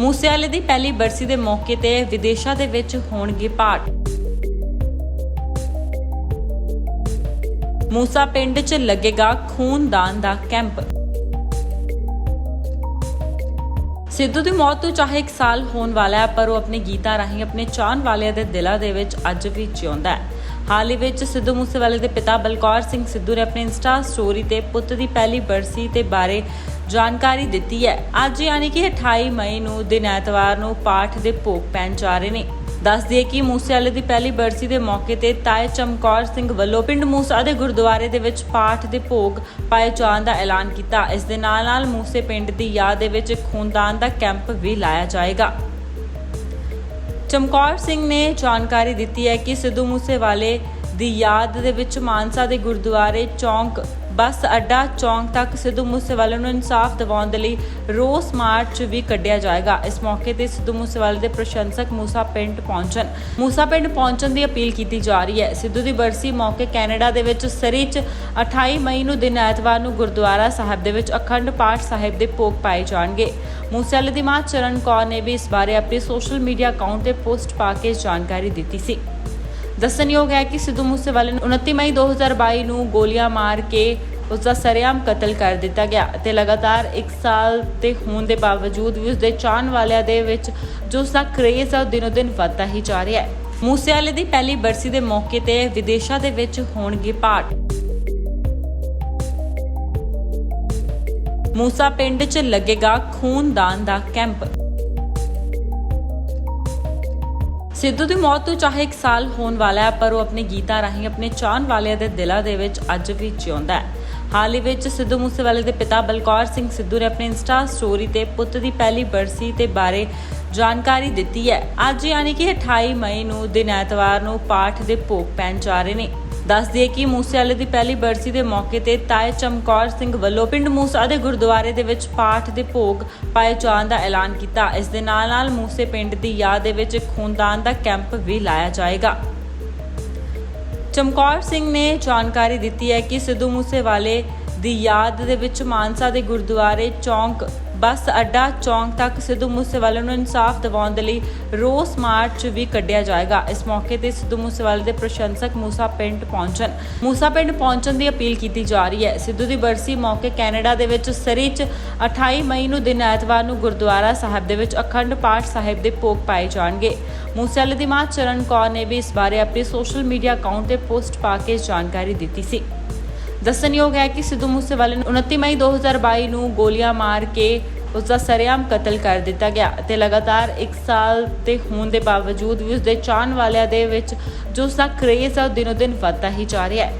ਮੂਸੇਵਾਲੇ ਦੀ ਪਹਿਲੀ ਬਰਸੀ ਦੇ ਮੌਕੇ ਤੇ ਵਿਦੇਸ਼ਾਂ ਦੇ ਵਿੱਚ ਹੋਣਗੇ ਪਾਠ। ਮੂਸਾ ਪਿੰਡ 'ਚ ਲੱਗੇਗਾ ਖੂਨਦਾਨ ਦਾ ਕੈਂਪ। ਸਿੱਧੂ ਦੀ ਮੌਤ ਤੋਂ ਚਾਹੇ 1 ਸਾਲ ਹੋਣ ਵਾਲਾ ਹੈ, ਪਰ ਉਹ ਆਪਣੇ ਗੀਤਾਂ ਰਾਹੀਂ ਆਪਣੇ ਚਾਹਣ ਵਾਲਿਆਂ ਦੇ ਦਿਲਾਂ ਦੇ ਵਿੱਚ ਅੱਜ ਵੀ ਜਿਉਂਦਾ ਹੈ। ਹਾਲ ਹੀ ਵਿੱਚ ਸਿੱਧੂ ਮੂਸੇਵਾਲੇ ਦੇ ਪਿਤਾ ਬਲਕੌਰ ਸਿੰਘ ਸਿੱਧੂ ਨੇ ਆਪਣੇ ਇੰਸਟਾ ਸਟੋਰੀ ਤੇ ਪੁੱਤ ਦੀ ਪਹਿਲੀ ਬਰਸੀ ਤੇ ਬਾਰੇ ਜਾਣਕਾਰੀ ਦਿੱਤੀ ਹੈ। ਅੱਜ ਯਾਨੀ ਕਿ 28 ਮਈ ਨੂੰ ਦਿਨ ਐਤਵਾਰ ਨੂੰ ਪਾਠ ਦੇ ਭੋਗ ਪੈਣ ਜਾ ਰਹੇ ਨੇ। ਦੱਸ ਦਈਏ ਕਿ ਮੂਸੇਵਾਲੇ ਦੀ ਪਹਿਲੀ ਬਰਸੀ ਦੇ ਮੌਕੇ ਤੇ ਤਾਏ ਚਮਕੌਰ ਸਿੰਘ ਵੱਲੋਂ ਪਿੰਡ ਮੂਸਾ ਦੇ ਗੁਰਦੁਆਰੇ ਦੇ ਵਿੱਚ ਪਾਠ ਦੇ ਭੋਗ ਪਾਏ ਜਾਣ ਦਾ ਐਲਾਨ ਕੀਤਾ। ਇਸ ਦੇ ਨਾਲ ਨਾਲ ਮੂਸੇ ਪਿੰਡ ਦੀ ਯਾਦ ਦੇ ਵਿੱਚ ਖੂਨਦਾਨ ਦਾ ਕੈਂਪ ਵੀ ਲਾਇਆ ਜਾਏਗਾ। ਚਮਕੌਰ ਸਿੰਘ ਨੇ ਜਾਣਕਾਰੀ ਦਿੱਤੀ ਹੈ ਕਿ ਸਿੱਧੂ ਮੂਸੇਵਾਲੇ ਦੀ ਯਾਦ ਦੇ ਵਿੱਚ ਮਾਨਸਾ ਦੇ ਗੁਰਦੁਆਰੇ ਚੌਂਕ, ਬੱਸ ਅੱਡਾ ਚੌਂਕ ਤੱਕ ਸਿੱਧੂ ਮੂਸੇਵਾਲੇ ਨੂੰ ਇਨਸਾਫ ਦਿਵਾਉਣ ਦੇ ਲਈ ਰੋਸ ਮਾਰਚ ਵੀ ਕੱਢਿਆ ਜਾਏਗਾ। ਇਸ ਮੌਕੇ ਤੇ ਸਿੱਧੂ ਮੂਸੇਵਾਲੇ ਦੇ ਪ੍ਰਸ਼ੰਸਕ ਮੂਸਾ ਪਿੰਡ ਪਹੁੰਚਣ। ਮੂਸਾ ਪਿੰਡ ਪਹੁੰਚਣ ਦੀ ਅਪੀਲ ਕੀਤੀ ਜਾ ਰਹੀ ਹੈ। ਸਿੱਧੂ ਦੀ ਬਰਸੀ ਮੌਕੇ ਕੈਨੇਡਾ ਦੇ ਵਿੱਚ ਸਰੀ 'ਚ 28 ਮਈ ਨੂੰ ਦਿਨ ਐਤਵਾਰ ਨੂੰ ਗੁਰਦੁਆਰਾ ਸਾਹਿਬ ਦੇ ਵਿੱਚ ਅਖੰਡ ਪਾਠ ਸਾਹਿਬ ਦੇ ਭੋਗ ਪਾਏ ਜਾਣਗੇ। ਮੂਸੇਵਾਲੇ ਦੀ ਮਾਂ ਚਰਨ ਕੌਰ ਨੇ ਵੀ ਇਸ ਬਾਰੇ ਆਪਣੇ ਸੋਸ਼ਲ ਮੀਡੀਆ ਅਕਾਊਂਟ ਤੇ ਪੋਸਟ ਪਾ ਕੇ ਜਾਣਕਾਰੀ ਦਿੱਤੀ ਸੀ। ਦੱਸਣਯੋਗ ਹੈ ਕਿ ਸਿੱਧੂ ਮੂਸੇਵਾਲੇ ਨੂੰ 29 ਮਈ 2022 ਨੂੰ ਗੋਲੀਆਂ ਮਾਰ ਕੇ ਉਸ ਦਾ ਸਰੇਆਮ ਕਤਲ ਕਰ ਦਿੱਤਾ ਗਿਆ ਤੇ ਲਗਾਤਾਰ 1 ਸਾਲ ਤੇ ਹੋਣ ਦੇ ਬਾਵਜੂਦ ਵੀ ਉਸ ਦੇ ਚਾਹਣ ਵਾਲਿਆਂ ਦੇ ਵਿੱਚ ਜੋ ਉਸ ਦਾ ਕ੍ਰੇਜ਼ ਹੈ ਦਿਨੋ ਦਿਨ ਵੱਧਦਾ ਹੀ ਜਾ ਰਿਹਾ ਹੈ। ਮੂਸੇਵਾਲੇ ਦੀ ਪਹਿਲੀ ਬਰਸੀ ਦੇ ਮੌਕੇ ਤੇ ਵਿਦੇਸ਼ਾਂ ਦੇ ਵਿੱਚ ਹੋਣਗੇ ਪਾਠ। ਮੂਸਾ ਪਿੰਡ 'ਚ ਲੱਗੇਗਾ ਖੂਨਦਾਨ ਦਾ ਕੈਂਪ। ਸਿੱਧੂ ਦੀ ਮੌਤ ਤੋਂ ਚਾਹੇ 1 ਸਾਲ ਹੋਣ ਵਾਲਾ ਹੈ, ਪਰ ਉਹ ਆਪਣੇ ਗੀਤਾਂ ਰਾਹੀਂ ਆਪਣੇ ਚਾਹਣ ਵਾਲਿਆਂ ਦੇ ਦਿਲਾਂ ਦੇ ਵਿੱਚ ਅੱਜ ਵੀ ਜਿਉਂਦਾ ਹੈ। ਹਾਲ ਹੀ ਵਿੱਚ ਸਿੱਧੂ ਮੂਸੇਵਾਲੇ ਦੇ ਪਿਤਾ ਬਲਕੌਰ ਸਿੰਘ ਸਿੱਧੂ ਨੇ ਆਪਣੇ ਇੰਸਟਾ ਸਟੋਰੀ ਤੇ ਪੁੱਤ ਦੀ ਪਹਿਲੀ ਬਰਸੀ ਤੇ ਬਾਰੇ ਜਾਣਕਾਰੀ ਦਿੱਤੀ ਹੈ। ਅੱਜ ਯਾਨੀ ਕਿ 28 ਮਈ ਨੂੰ ਦਿਨ ਐਤਵਾਰ ਨੂੰ ਪਾਠ ਦੇ ਭੋਗ ਪੈਣ ਜਾ ਰਹੇ ਨੇ। ਦੱਸ ਦਈਏ ਕਿ ਮੂਸੇਵਾਲੇ ਦੀ ਪਹਿਲੀ ਬਰਸੀ ਦੇ ਮੌਕੇ ਤੇ ਤਾਏ ਚਮਕੌਰ ਸਿੰਘ ਵੱਲੋਂ ਪਿੰਡ ਮੂਸਾ ਦੇ ਗੁਰਦੁਆਰੇ ਦੇ ਵਿੱਚ ਪਾਠ ਦੇ ਭੋਗ ਪਾਏ ਜਾਣ ਦਾ ਐਲਾਨ ਕੀਤਾ। ਇਸ ਦੇ ਨਾਲ ਨਾਲ ਮੂਸੇ ਪਿੰਡ ਦੀ ਯਾਦ ਦੇ ਵਿੱਚ ਖੂਨਦਾਨ ਦਾ ਕੈਂਪ ਵੀ ਲਾਇਆ ਜਾਏਗਾ। ਚਮਕੌਰ ਸਿੰਘ ਨੇ ਜਾਣਕਾਰੀ ਦਿੱਤੀ ਹੈ ਕਿ ਸਿੱਧੂ ਮੂਸੇਵਾਲੇ ਦੀ ਯਾਦ ਦੇ ਵਿੱਚ ਮਾਨਸਾ ਦੇ ਗੁਰਦੁਆਰੇ ਚੌਂਕ, ਬੱਸ ਅੱਡਾ ਚੌਂਕ ਤੱਕ ਸਿੱਧੂ ਮੂਸੇਵਾਲੇ ਨੂੰ ਇਨਸਾਫ ਦਿਵਾਉਣ ਦੇ ਲਈ ਰੋਸ ਮਾਰਚ ਵੀ ਕੱਢਿਆ ਜਾਏਗਾ। ਇਸ ਮੌਕੇ ਤੇ ਸਿੱਧੂ ਮੂਸੇਵਾਲੇ ਦੇ ਪ੍ਰਸ਼ੰਸਕ ਮੂਸਾ ਪਿੰਡ ਪਹੁੰਚਣ। ਮੂਸਾ ਪਿੰਡ ਪਹੁੰਚਣ ਦੀ ਅਪੀਲ ਕੀਤੀ ਜਾ ਰਹੀ ਹੈ। ਸਿੱਧੂ ਦੀ ਬਰਸੀ ਮੌਕੇ ਕੈਨੇਡਾ ਦੇ ਵਿੱਚ ਸਰੀ 'ਚ 28 ਮਈ ਨੂੰ ਦਿਨ ਐਤਵਾਰ ਨੂੰ ਗੁਰਦੁਆਰਾ ਸਾਹਿਬ ਦੇ ਵਿੱਚ ਅਖੰਡ ਪਾਠ ਸਾਹਿਬ ਦੇ ਭੋਗ ਪਾਏ ਜਾਣਗੇ। ਮੂਸੇਵਾਲੇ ਦੀ ਮਾਂ ਚਰਨ ਕੌਰ ਨੇ ਵੀ ਇਸ ਬਾਰੇ ਆਪਣੇ ਸੋਸ਼ਲ ਮੀਡੀਆ ਅਕਾਊਂਟ ਤੇ ਪੋਸਟ ਪਾ ਕੇ ਜਾਣਕਾਰੀ ਦਿੱਤੀ ਸੀ। ਦੱਸਣਯੋਗ ਹੈ ਕਿ ਸਿੱਧੂ ਮੂਸੇਵਾਲੇ ਨੂੰ 29 ਮਈ 2022 ਨੂੰ ਗੋਲੀਆਂ ਮਾਰ ਕੇ ਉਸ ਦਾ ਸਰੇਆਮ ਕਤਲ ਕਰ ਦਿੱਤਾ ਗਿਆ ਤੇ ਲਗਾਤਾਰ 1 ਸਾਲ ਤੇ ਹੋਣ ਦੇ ਬਾਵਜੂਦ ਵੀ ਉਸ ਦੇ ਚਾਹਣ ਵਾਲਿਆਂ ਦੇ ਵਿੱਚ ਜੋ ਉਸ ਦਾ ਕ੍ਰੇਜ਼ ਹੈ, ਉਹ ਦਿਨੋ ਦਿਨ ਵੱਧਦਾ ਹੀ ਜਾ ਰਿਹਾ ਹੈ।